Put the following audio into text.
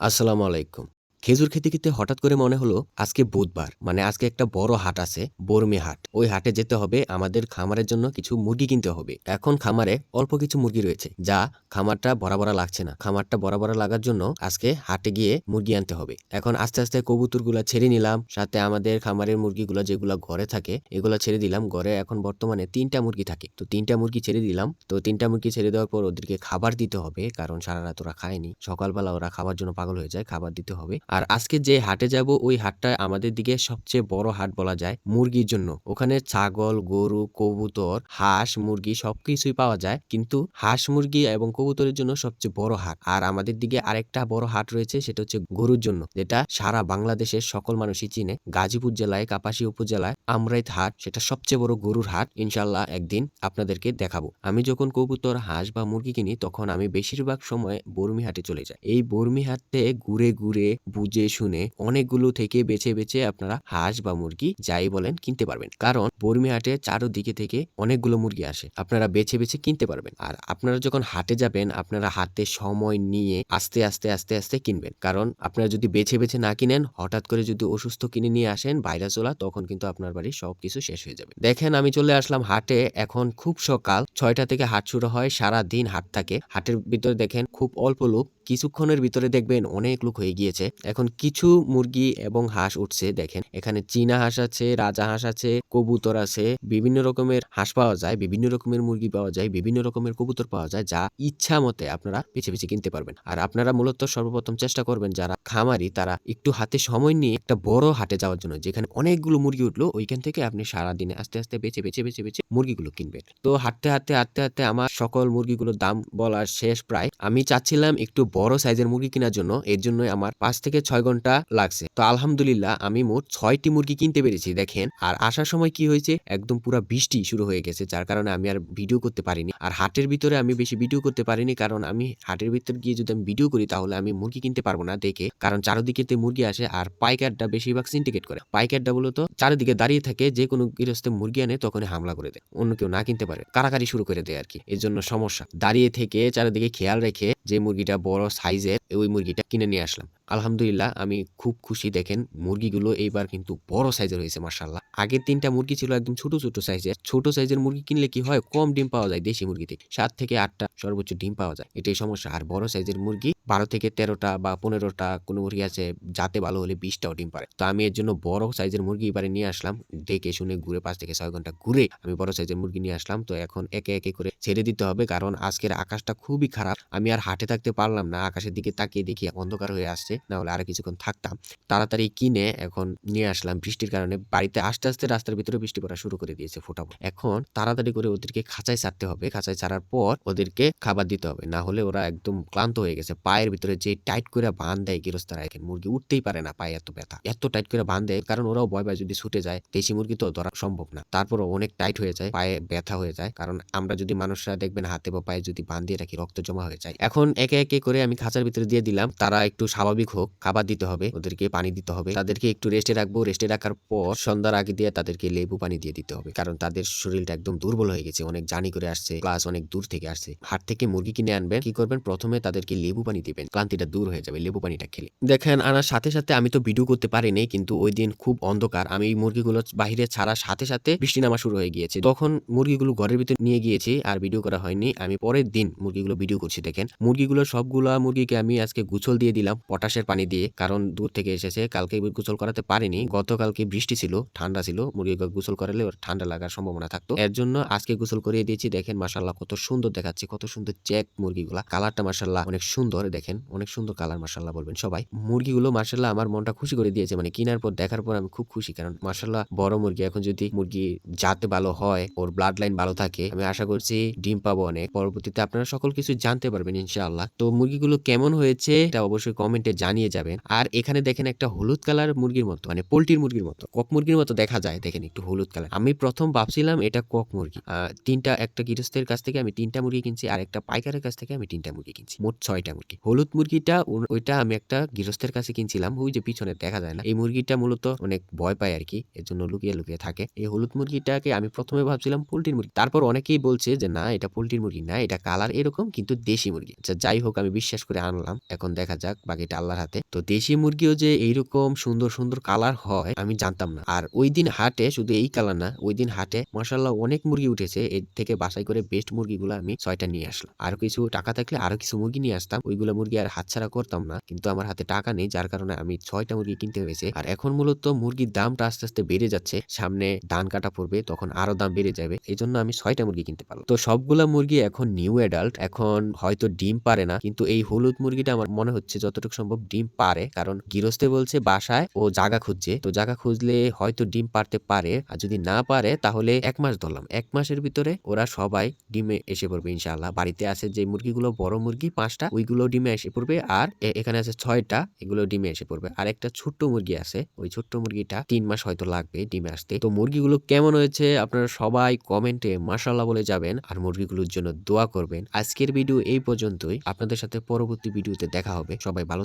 আসসালামু আলাইকুম। খেজুর খেতে খেতে হঠাৎ করে মনে হলো আজকে বুধবার। মানে আজকে একটা বড় হাট আছে, বর্মি হাট। ওই হাটে যেতে হবে, আমাদের খামারের জন্য কিছু মুরগি কিনতে হবে। এখন খামারে অল্প কিছু মুরগি রয়েছে, যা খামারটা বড় লাগছে না। খামারটা বড় লাগার জন্য আজকে হাটে গিয়ে মুরগি আনতে হবে। এখন আস্তে আস্তে কবুতরগুলা ছেড়ে নিলাম। সাথে আমাদের খামারের মুরগিগুলো যেগুলো ঘরে থাকে, এগুলো ছেড়ে দিলাম। ঘরে এখন বর্তমানে তিনটা মুরগি থাকে। তো তিনটা মুরগি ছেড়ে দিলাম। তো তিনটা মুরগি ছেড়ে দেওয়ার পর ওদেরকে খাবার দিতে হবে, কারণ সারা রাত ওরা খায়নি। সকালবেলা ওরা খাবার জন্য পাগল হয়ে যায়, খাবার দিতে হবে। আর আজকে যে হাটে যাব, ওই হাটটা আমাদের দিকে সবচেয়ে বড় হাট বলা যায় মুরগির জন্য। ওখানে ছাগল, গরু, কবুতর, হাঁস, মুরগি সবকিছুই পাওয়া যায়। কিন্তু হাঁস, মুরগি এবং কবুতরের জন্য সবচেয়ে বড় হাট। আর আমাদের দিকে আরেকটা বড় হাট রয়েছে, সেটা হচ্ছে গরুর জন্য, যেটা সারা বাংলাদেশের সকল মানুষই চিনে। গাজীপুর জেলায় কাপাসী উপজেলায় আমরাইত হাট, সেটা সবচেয়ে বড় গরুর হাট। ইনশাল্লাহ একদিন আপনাদেরকে দেখাবো। আমি যখন কবুতর, হাঁস বা মুরগি কিনি, তখন আমি বেশিরভাগ সময় বর্মি হাটে চলে যাই। এই বর্মি হাটে ঘুরে ঘুরে বুঝে শুনে অনেকগুলো থেকে বেছে বেছে আপনারা হাঁস বা মুরগি যাই বলেন কিনতে পারবেন। কারণ বর্মি হাটে চারোদিকে থেকে অনেকগুলো মুরগি আসে। আপনারা বেছে বেছে কিনতে পারবেন। আর আপনারা যখন হাটে যাবেন, আপনারা হাতে সময় নিয়ে আস্তে আস্তে আস্তে আস্তে কিনবেন। কারণ আপনারা যদি বেছে বেছে না কিনেন, হঠাৎ করে যদি অসুস্থ কিনে নিয়ে আসেন, ভাইরাস ওলা, তখন কিন্তু আপনার বাড়ির সবকিছু শেষ হয়ে যাবে। দেখেন, আমি চলে আসলাম হাটে। এখন খুব সকাল। ছয়টা থেকে হাট শুরু হয়, সারা দিন হাট থাকে। হাটের ভিতরে দেখেন, খুব অল্প লোক। কিছুক্ষণের ভিতরে দেখবেন অনেক লোক হয়ে গিয়েছে। এখন কিছু মুরগি এবং হাঁস উঠছে, দেখেন। এখানে চীনা হাঁস আছে, রাজা হাঁস আছে, কবুতর আছে। বিভিন্ন রকমের হাঁস পাওয়া যায়, বিভিন্ন রকমের মুরগি পাওয়া যায়, বিভিন্ন রকমের কবুতর পাওয়া যায়, যা ইচ্ছা মতে আপনারা বেছে বেছে কিনতে পারবেন। আর আপনারা মূলত সর্বপ্রথম চেষ্টা করবেন, যারা খামারি, তারা একটু হাতে সময় নিয়ে একটা বড় হাটে যাওয়ার জন্য, যেখানে অনেকগুলো মুরগি উঠল, ওইখান থেকে আপনি সারা দিনে আস্তে আস্তে বেছে বেছে বেছে বেছে মুরগিগুলো কিনবেন। তো হাঁটতে হাঁটতে হাঁটতে হাঁটতে আমার সকল মুরগিগুলোর দাম বলার শেষ প্রায়। আমি চাচ্ছিলাম একটু বড় সাইজের মুরগি কেনার জন্য, এর জন্য আমার পাঁচ থেকে ছয় ঘণ্টা লাগছে। তো আলহামদুলিল্লাহ, আমি মোট ছয়টি মুরগি কিনতে পেরেছি, দেখেন। আর আসার সময় কি হয়েছে, একদম পুরো বৃষ্টি শুরু হয়ে গেছে, যার কারণে আমি আর ভিডিও করতে পারিনি। আর হাটের ভিতরে আমি বেশি ভিডিও করতে পারিনি, কারণ আমি হাটের ভিতর গিয়ে যদি আমি ভিডিও করি, তাহলে আমি মুরগি কিনতে পারব না দেখে। কারণ চারদিকে মুরগি আসে, আর পাইকারটা বেশিরভাগ সিন্ডিকেট করে। পাইকারটা মূলত চারিদিকে দাঁড়িয়ে থাকে, যে কোনো গৃহস্থ মুরগি আনে, তখনই হামলা করে দেয়, অন্য কেউ না কিনতে পারে। কারাকারি শুরু করে দেয় আর কি এর জন্য সমস্যা। দাঁড়িয়ে থেকে চারিদিকে খেয়াল রেখে যে মুরগিটা বড় সাইজের, ওই মুরগিটা কিনে নিয়ে আসলাম। আলহামদুলিল্লাহ, আমি খুব খুশি। দেখেন, মুরগিগুলো এইবার কিন্তু বড় সাইজের হয়েছে মার্শাল্লাহ আগের তিনটা মুরগি ছিল একদম ছোট ছোট সাইজের ছোট সাইজের মুরগি কিনলে কি হয়? কম ডিম পাওয়া যায় দেশি মুরগিতে। সাত থেকে আটটা সর্বোচ্চ ডিম পাওয়া যায়। এটাই সমস্যা। আর বড় সাইজের মুরগি, বারো থেকে তেরোটা বা পনেরোটা কোনো মুরগি আছে, যাতে ভালো হলে বিশটাও ডিম পারে। তো আমি এর জন্য বড় সাইজের মুরগি এবারে নিয়ে আসলাম। দেখে শুনে ঘুরে পাঁচ থেকে ছয় ঘণ্টা ঘুরে আমি বড় সাইজের মুরগি নিয়ে আসলাম। তো এখন একে একে করে ছেড়ে দিতে হবে, কারণ আজকের আকাশটা খুবই খারাপ। আমি আর হাটে থাকতে পারলাম না। আকাশের দিকে তাকিয়ে দেখি অন্ধকার হয়ে আসছে। না হলে আর কিছুক্ষণ থাকতাম। তাড়াতাড়ি কিনে এখন নিয়ে আসলাম। বৃষ্টির কারণে বাড়িতে আস্তে আস্তে রাস্তার ভিতরে বৃষ্টি পড়া শুরু করে দিয়েছে ফোটাবো এখন তাড়াতাড়ি করে ওদেরকে খাঁচায় ছাড়তে হবে। খাঁচায় ছাড়ার পর ওদেরকে খাবার দিতে হবে। না হলে ওরা একদম ক্লান্ত হয়ে গেছে। পায়ের ভিতরে যে টাইট করে বাঁধ দেয় গৃহস্থরা এখানে, মুরগি উঠতেই পারে না পায়ে এত ব্যথা। এত টাইট করে বাঁধ দেয়, কারণ ওরাও ভয় পায় যদি ছুটে যায়। দেশি মুরগি তো ধরা সম্ভব না। তারপরও অনেক টাইট হয়ে যায়, পায়ে ব্যথা হয়ে যায়। কারণ আমরা যদি মানুষরা দেখবেন হাতে বা পায়ে যদি বাঁধ দিয়ে রাখি, রক্ত জমা হয়ে যায়। এখন একে একে করে আমি খাঁচার ভিতরে দিয়ে দিলাম। তারা একটু স্বাভাবিক হোক, খাবার দিতে হবে, ওদেরকে পানি দিতে হবে। তাদেরকে একটু রেস্টে রাখব। রেস্টে রাখার পর সন্ধ্যার আগে দিয়ে তাদেরকে লেবু পানি দিয়ে দিতে হবে। কারণ তাদের শরীরটা একদম দুর্বল হয়ে গেছে, অনেক জানি করে আসছে প্লাস অনেক দূর থেকে আসছে। হাট থেকে মুরগি কিনে আনবেন, কি করবেন? প্রথমে তাদেরকে লেবু পানি দিবেন। ক্লান্তিটা দূর হয়ে যাবে লেবু পানিটা খেলে। দেখেন, আনার সাথে সাথে আমি তো ভিডিও করতে পারিনি, কিন্তু ওই দিন খুব অন্ধকার। আমি এই মুরগিগুলো বাহিরে ছাড়ার সাথে সাথে বৃষ্টি নামা শুরু হয়ে গিয়েছে। তখন মুরগিগুলো ঘরের ভিতরে নিয়ে গিয়েছি, আর ভিডিও করা হয়নি। আমি পরের দিন মুরগিগুলো ভিডিও করছি, দেখেন। মুরগিগুলো সবগুলা মুরগিকে আমি আজকে গুছল দিয়ে দিলাম পটাশের পানি দিয়ে, কারণ দূর থেকে এসেছে, কালকে গোসল করাতে পারিনি। গতকালকে বৃষ্টি ছিল, ঠান্ডা ছিল, মুরগি গোসল করালে ওর ঠান্ডা লাগার সম্ভাবনা থাকতো। এর জন্য আজকে গোসল করিয়ে দিয়েছি, দেখেন মাসাল্লাহ কত সুন্দর দেখাচ্ছে, কত সুন্দর চেক মুরগিগুলা। কালারটা মাসাল্লাহ অনেক সুন্দর, দেখেন অনেক সুন্দর কালার মাসাল্লাহ বলবেন সবাই। মুরগিগুলো মাসাল্লাহ আমার মনটা খুশি করে দিয়েছে মানে কেনার পর, দেখার পর আমি খুব খুশি, কারণ মাসাল্লাহ বড় মুরগি, এখন যদি মুরগি যাতে ভালো হয়, ওর ব্লাড লাইন ভালো থাকে, আমি আশা করছি ডিম পাবো অনেক। পরবর্তীতে আপনারা সকল কিছু জানতে পারবেন ইনশাআল্লাহ। তো মুরগিগুলো কেমন হয়েছে, এটা অবশ্যই কমেন্টে জানিয়ে যাবেন। আর এখানে দেখেন একটা হলুদ কালার মুরগির মতো মানে পোল্ট্রির মুরগির মতো, কক মুরগির মতো দেখা যায়। দেখেন একটু হলুদ কালার। আমি প্রথম ভাবছিলাম এটা কক মুরগি। তিনটা, একটা গৃহস্থের কাছ থেকে আমি তিনটা মুরগি কিনছি, আর একটা পাইকারের কাছ থেকে আমি তিনটা মুরগি কিনছি। মোট ছয়টা মুরগি। হলুদ মুরগিটা ওইটা আমি একটা গৃহস্থের কাছে কিনছিলাম, ওই যে পিছনে দেখা যায় না। এই মুরগিটা মূলত অনেক ভয় পায় আর কি এর জন্য লুকিয়ে লুকিয়ে থাকে। এই হলুদ মুরগিটাকে আমি প্রথমে ভাবছিলাম পোল্ট্রির মুরগি। তারপর অনেকেই বলছে যে, না, এটা পোল্ট্রির মুরগি না, এটা কালার এরকম, কিন্তু দেশি মুরগি। আচ্ছা যাই হোক, আমি বিশ্বাস করে আনলাম। এখন দেখা যাক, বাকিটা আল্লাহর হাতে। তো দেশি মুরগিও যে এইরকম সুন্দর সুন্দর কালার হয়, আমি জানতাম না। আর ওই দিন হাটে শুধু এই কালার না ওই দিন হাটে মাসাল্লাহ অনেক মুরগি উঠেছে। এর থেকে বাছাই করে বেস্ট মুরগিগুলো আমি ছয়টা নিয়ে আসলাম। আর কিছু টাকা থাকলে আরও কিছু মুরগি নিয়ে আসতাম। ওইগুলো মুরগি আর হাতছাড়া করতাম না। কিন্তু আমার হাতে টাকা নেই, যার কারণে আমি ছয়টা মুরগি কিনতে হয়েছে। আর এখন মূলত মুরগির দামটা আস্তে আস্তে বেড়ে যাচ্ছে। সামনে ধান কাটা পড়বে, তখন আরও দাম বেড়ে যাবে। এই জন্য আমি ছয়টা মুরগি কিনতে পারলাম। তো সবগুলা মুরগি এখন নিউ অ্যাডাল্ট এখন হয়তো ডিম পারে না। কিন্তু এই হলুদ মুরগিটা আমার মনে হচ্ছে যতটুকু সম্ভব ডিম পারে, কারণ গৃহস্থে বলছে বাসায় ও জায়গা খুঁজছে। তো জায়গা খুঁজলে হয়তো ডিম পারতে পারে, আর যদি না পারে তাহলে এক মাস ধরলাম। এক মাসের ভিতরে ওরা সবাই ডিমে এসে পড়বে ইনশাআল্লাহ। বাড়িতে আছে যে মুরগিগুলো, বড় মুরগি পাঁচটা, ওইগুলো ডিমে এসে পড়বে, আর এখানে আছে ছয়টা, এগুলো ডিমে এসে পড়বে। আর একটা ছোট্ট মুরগি আছে, ওই ছোট্ট মুরগিটা তিন মাস হয়তো লাগবে ডিমে আসতে। তো মুরগিগুলো কেমন হয়েছে আপনারা সবাই কমেন্টে মাশাল্লাহ বলে যাবেন, আর মুরগিগুলোর জন্য দোয়া করবেন। আজকের ভিডিও এই পর্যন্তই। আপনাদের সাথে পরবর্তী ভিডিওতে দেখা হবে। সবাই ভালো